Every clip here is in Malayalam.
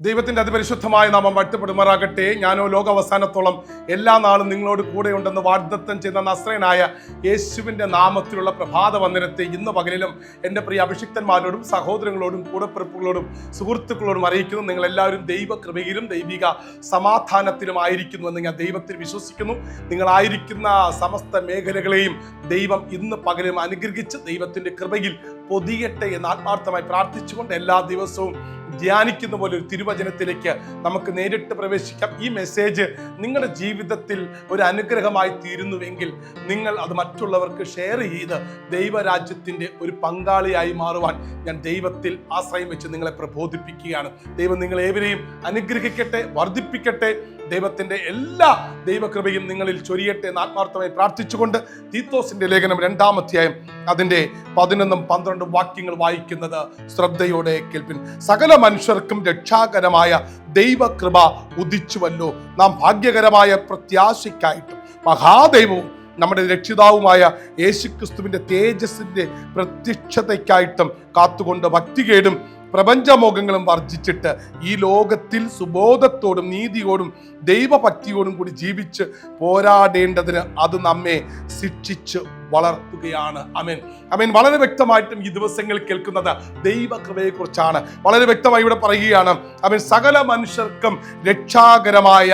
ദൈവത്തിന്റെ അതിപരിശുദ്ധമായ നാമം വാഴ്ത്തപ്പെടുമാറാകട്ടെ ഞാനോ ലോക അവസാനത്തോളം എല്ലാ നാളും നിങ്ങളോട് കൂടെ കൂടെയുണ്ടെന്ന് വാഗ്ദത്തം ചെയ്ത നസ്രനായ യേശുവിന്റെ നാമത്തിലുള്ള പ്രഭാത വന്ദനത്തെ ഇന്ന് പകലിലും എന്റെ പ്രിയ അഭിഷിക്തന്മാരോടും സഹോദരങ്ങളോടും കൂടപ്പിറപ്പുകളോടും സുഹൃത്തുക്കളോടും അറിയിക്കുന്നു. നിങ്ങളെല്ലാവരും ദൈവകൃപയിലും ദൈവിക സമാധാനത്തിലും ആയിരിക്കുന്നുവെന്ന് ഞാൻ ദൈവത്തിൽ വിശ്വസിക്കുന്നു. നിങ്ങളായിരിക്കുന്ന സമസ്ത മേഖലകളെയും ദൈവം ഇന്ന് പകലും അനുഗ്രഹിച്ച് ദൈവത്തിന്റെ കൃപയിൽ പൊതിയട്ടെ എന്ന് ആത്മാർത്ഥമായി പ്രാർത്ഥിച്ചുകൊണ്ട് എല്ലാ ദിവസവും ധ്യാനിക്കുന്ന പോലെ ഒരു തിരുവചനത്തിലേക്ക് നമുക്ക് നേരിട്ട് പ്രവേശിക്കാം. ഈ മെസ്സേജ് നിങ്ങളുടെ ജീവിതത്തിൽ ഒരു അനുഗ്രഹമായി തീരുന്നുവെങ്കിൽ നിങ്ങൾ അത് മറ്റുള്ളവർക്ക് ഷെയർ ചെയ്ത് ദൈവരാജ്യത്തിന്റെ ഒരു പങ്കാളിയായി മാറുവാൻ ഞാൻ ദൈവത്തിൽ ആശ്രയം വെച്ച് നിങ്ങളെ പ്രബോധിപ്പിക്കുകയാണ്. ദൈവം നിങ്ങളേവരെയും അനുഗ്രഹിക്കട്ടെ വർദ്ധിപ്പിക്കട്ടെ. ദൈവത്തിന്റെ എല്ലാ ദൈവകൃപയും നിങ്ങളിൽ ചൊരിയട്ടെ എന്ന് ആത്മാർത്ഥമായി പ്രാർത്ഥിച്ചുകൊണ്ട് തീത്തോസിന്റെ ലേഖനം രണ്ടാമധ്യായം അതിന്റെ പതിനൊന്നും പന്ത്രണ്ടും വാക്യങ്ങൾ വായിക്കുന്നത് ശ്രദ്ധയോടെ കേൾപ്പിൻ. സകല മനുഷ്യർക്കും രക്ഷാകരമായ ദൈവകൃപ ഉദിച്ചുവല്ലോ. നാം ഭാഗ്യകരമായ പ്രത്യാശയ്ക്കായിട്ടും മഹാദൈവവും നമ്മുടെ രക്ഷിതാവുമായ യേശുക്രിസ്തുവിന്റെ തേജസ്സിന്റെ പ്രത്യക്ഷതയ്ക്കായിട്ടും കാത്തുകൊണ്ട് ഭക്തികേടും പ്രപഞ്ചമോഹങ്ങളും വർജിച്ചിട്ട് ഈ ലോകത്തിൽ സുബോധത്തോടും നീതിയോടും ദൈവഭക്തിയോടും കൂടി ജീവിച്ച് പോരാടേണ്ടതിന് അത് നമ്മെ ശിക്ഷിച്ച് വളർത്തുകയാണ്. അമേൻ അമേൻ വളരെ വ്യക്തമായിട്ടും ഈ ദിവസങ്ങൾ കേൾക്കുന്നത് ദൈവകൃപയെക്കുറിച്ചാണ്. വളരെ വ്യക്തമായി ഇവിടെ പറയുകയാണ്. അമേൻ സകല മനുഷ്യർക്കും രക്ഷാകരമായ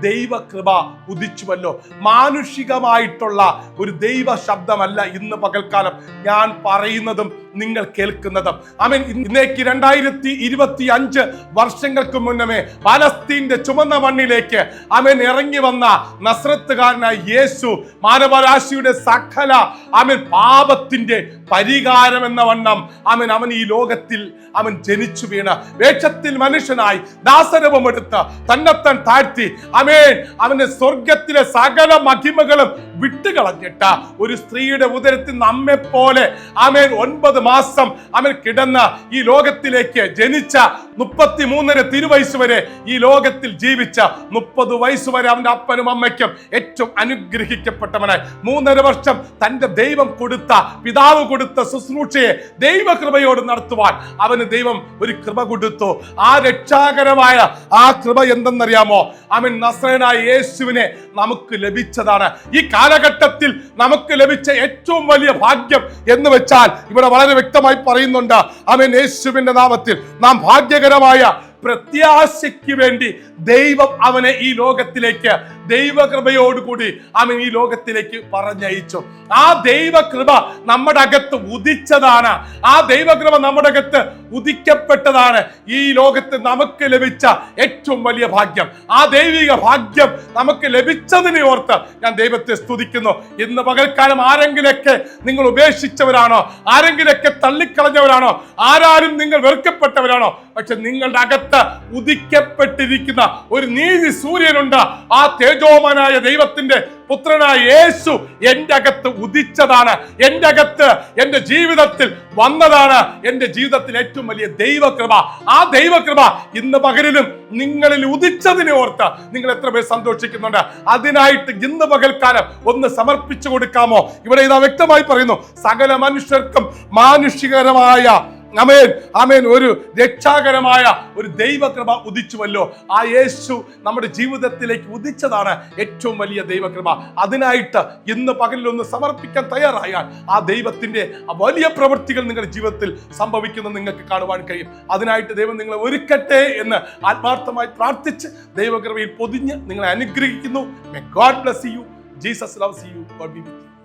ദൈവകൃപ ഉദിച്ചുവല്ലോ. മാനുഷികമായിട്ടുള്ള ഒരു ദൈവ ശബ്ദമല്ല ഇന്ന് പകൽക്കാലം ഞാൻ പറയുന്നതും നിങ്ങൾ കേൾക്കുന്നത്. അമീൻ ഇന്നേക്ക് രണ്ടായിരത്തി ഇരുപത്തി അഞ്ച് വർഷങ്ങൾക്ക് മുന്നമേ പാലസ്തീന്റെ ചുമന്ന മണ്ണിലേക്ക് അവൻ ഇറങ്ങി വന്ന നസ്രത്തുകാരനായ യേശു മാനവരാശിയുടെ സകല അവൻ പാപത്തിന്റെ പരിഹാരം എന്ന വണ്ണം അവൻ അവൻ ഈ ലോകത്തിൽ അവൻ ജനിച്ചു വീണ് വേഷത്തിൽ മനുഷ്യനായി ദാസരൂപം എടുത്ത് തന്നെത്താൻ താഴ്ത്തി അമേൻ അവന്റെ സ്വർഗത്തിലെ സകല മഹിമകളും വിട്ടുകളഞ്ഞിട്ട. ഒരു സ്ത്രീയുടെ ഉദരത്തിൽ നമ്മെ പോലെ ആമേൻ ഒൻപത് മാസം അവൻ കിടന്ന ഈ ലോകത്തിലേക്ക് ജനിച്ച മുപ്പത്തി മൂന്നര തിരുവയസ് വരെ ഈ ലോകത്തിൽ ജീവിച്ച മുപ്പത് വയസ്സ് വരെ അവന്റെ അപ്പനും അമ്മയ്ക്കും ഏറ്റവും അനുഗ്രഹിക്കപ്പെട്ടവനായി. മൂന്നര വർഷം തന്റെ ദൈവം കൊടുത്ത പിതാവ് കൊടുത്ത ശുശ്രൂഷയെ ദൈവകൃപയോട് നടത്തുവാൻ അവന് ദൈവം ഒരു കൃപ കൊടുത്തു. ആ രക്ഷാകരമായ ആ കൃപ എന്തെന്നറിയാമോ? അവൻ നസ്രനായ യേശുവിനെ നമുക്ക് ലഭിച്ചതാണ്. ഈ കാലഘട്ടത്തിൽ നമുക്ക് ലഭിച്ച ഏറ്റവും വലിയ ഭാഗ്യം എന്ന് വെച്ചാൽ ഇവിടെ വളരെ വ്യക്തമായി പറയുന്നുണ്ട് അവൻ യേശുവിന്റെ നാമത്തിൽ നാം ഭാഗ്യകരമായ പ്രത്യാശയ്ക്ക് വേണ്ടി ദൈവം അവനെ ഈ ലോകത്തിലേക്ക് ദൈവകൃപയോടുകൂടി അവൻ ഈ ലോകത്തിലേക്ക് പറഞ്ഞയച്ചു. ആ ദൈവകൃപ നമ്മുടെ അകത്ത് ഉദിച്ചതാണ്. ആ ദൈവകൃപ നമ്മുടെ അകത്ത് ഉദിക്കപ്പെട്ടതാണ്. ഈ ലോകത്ത് നമുക്ക് ലഭിച്ച ഏറ്റവും വലിയ ഭാഗ്യം. ആ ദൈവിക ഭാഗ്യം നമുക്ക് ലഭിച്ചതിനെ ഓർത്ത് ഞാൻ ദൈവത്തെ സ്തുതിക്കുന്നു. ഇന്ന് പകൽക്കാലം ആരെങ്കിലൊക്കെ നിങ്ങൾ ഉപേക്ഷിച്ചവരാണോ? ആരെങ്കിലൊക്കെ തള്ളിക്കളഞ്ഞവരാണോ? ആരാരും നിങ്ങൾ വെറുക്കപ്പെട്ടവരാണോ? പക്ഷെ നിങ്ങളുടെ അകത്ത് ഉദിക്കപ്പെട്ടിരിക്കുന്ന ഒരു നീതി സൂര്യനുണ്ട്. ആ തേജോമനായ ദൈവത്തിന്റെ പുത്രനായ യേശു എന്റെ അകത്ത് ഉദിച്ചതാണ്. എന്റെ അകത്ത് എന്റെ ജീവിതത്തിൽ വന്നതാണ്. എന്റെ ജീവിതത്തിൽ ഏറ്റവും വലിയ ദൈവകൃപ. ആ ദൈവകൃപ ഇന്ന് പകലിലും നിങ്ങളിൽ ഉദിച്ചതിനെ ഓർത്ത് നിങ്ങൾ എത്ര പേർ സന്തോഷിക്കുന്നുണ്ട്. അതിനായിട്ട് ഇന്ന് പകൽക്കാലം ഒന്ന് സമർപ്പിച്ചു കൊടുക്കാമോ? ഇവിടെ ഇതാ വ്യക്തമായി പറയുന്നു സകല മനുഷ്യർക്കും മാനുഷികരമായ അമേൻ അമേൻ ഒരു രക്ഷാകരമായ ഒരു ദൈവകൃപ ഉദിച്ചുവല്ലോ. ആ യേശു നമ്മുടെ ജീവിതത്തിലേക്ക് ഉദിച്ചതാണ് ഏറ്റവും വലിയ ദൈവകൃപ. അതിനായിട്ട് ഇന്ന് പകലിലൊന്ന് സമർപ്പിക്കാൻ തയ്യാറായാൽ ആ ദൈവത്തിന്റെ വലിയ പ്രവൃത്തികൾ നിങ്ങളുടെ ജീവിതത്തിൽ സംഭവിക്കുന്നത് നിങ്ങൾക്ക് കാണുവാൻ കഴിയും. അതിനായിട്ട് ദൈവം നിങ്ങളെ ഒരുക്കട്ടെ എന്ന് ആത്മാർത്ഥമായി പ്രാർത്ഥിച്ച് ദൈവകൃപയിൽ പൊതിഞ്ഞ് നിങ്ങളെ അനുഗ്രഹിക്കുന്നു. God bless you Jesus loves you God be with